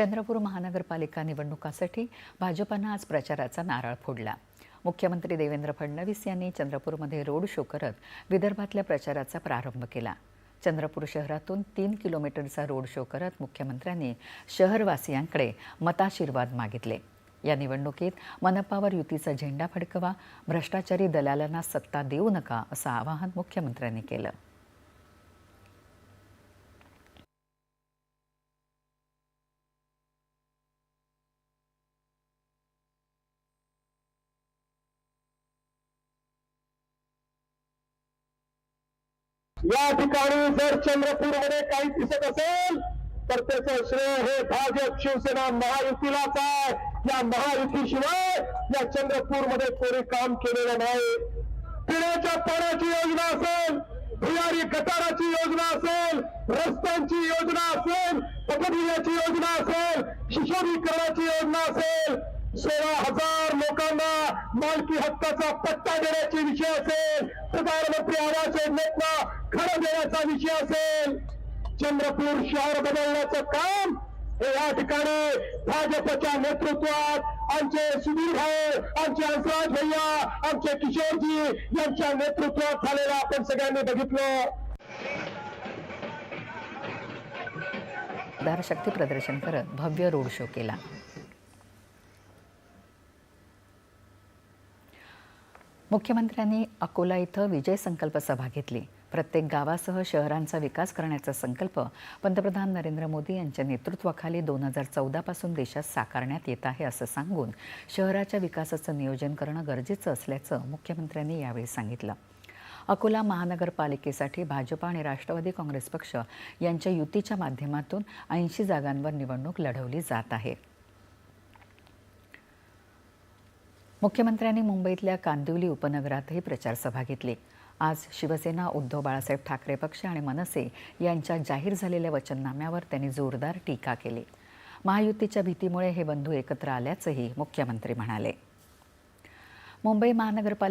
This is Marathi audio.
चंद्रपूर महानगरपालिका निवडणुकासाठी भाजपानं आज प्रचाराचा नारळ फोडला. मुख्यमंत्री देवेंद्र फडणवीस यांनी चंद्रपूरमध्ये रोड शो करत विदर्भातल्या प्रचाराचा प्रारंभ केला. चंद्रपूर शहरातून तीन किलोमीटरचा रोड शो करत मुख्यमंत्र्यांनी शहरवासियांकडे मताशीर्वाद मागितले. या निवडणुकीत मनपावर युतीचा झेंडा फडकवा भ्रष्टाचारी दलालांना सत्ता देऊ नका असं आवाहन मुख्यमंत्र्यांनी केलं. या ठिकाणी जर चंद्रपूरमध्ये काही दिसत असेल तर त्याचं श्रेय हे भाजप शिवसेना महायुतीलाच आहे. या महायुतीशिवाय या चंद्रपूरमध्ये कोणी काम केलेलं नाही. पिण्याच्या पाण्याची योजना असेल भुयारी गटाराची योजना असेल रस्त्यांची योजना असेल पटविण्याची योजना असेल शिशोरीकरणाची योजना असेल सोळा हजार लोकांना मालकी हक्काचा पट्टा देण्याचे विषय असेल प्रधानमंत्री आवास योजनेतला खरं देण्याचा विषय असेल चंद्रपूर शहर बदलण्याचं काम हे या ठिकाणी भाजपच्या नेतृत्वात आमचे सुधीर भाऊ आमचे हंसराज भैया आमचे किशोरजी यांच्या नेतृत्वात झालेलं आपण सगळ्यांनी बघितलं. शक्ती प्रदर्शन करत भव्य रोड शो केला. मुख्यमंत्र्यांनी अकोला इथं विजय संकल्प सभा घेतली. प्रत्येक गावासह शहरांचा विकास करण्याचा संकल्प पंतप्रधान नरेंद्र मोदी यांच्या नेतृत्वाखाली दोन हजार चौदापासून देशात साकारण्यात येत आहे असं सांगून शहराच्या विकासाचं नियोजन करणं गरजेचं असल्याचं मुख्यमंत्र्यांनी यावेळी सांगितलं. अकोला महानगरपालिकेसाठी भाजपा आणि राष्ट्रवादी काँग्रेस पक्ष यांच्या युतीच्या माध्यमातून ऐंशी जागांवर निवडणूक लढवली जात आहे. मुख्यमंत्र्यांनी मुंबईतल्या कांदिवली उपनगरातही प्रचारसभा घेतली. आज शिवसेना उद्धव बाळासाहेब ठाकरे पक्ष आणि मनसे यांच्या जाहीर झालेल्या वचननाम्यावर त्यांनी जोरदार टीका केली. महायुतीच्या भीतीमुळे हे बंधू एकत्र आल्याचंही मुख्यमंत्री म्हणाले. मुंबई महानगरपालिका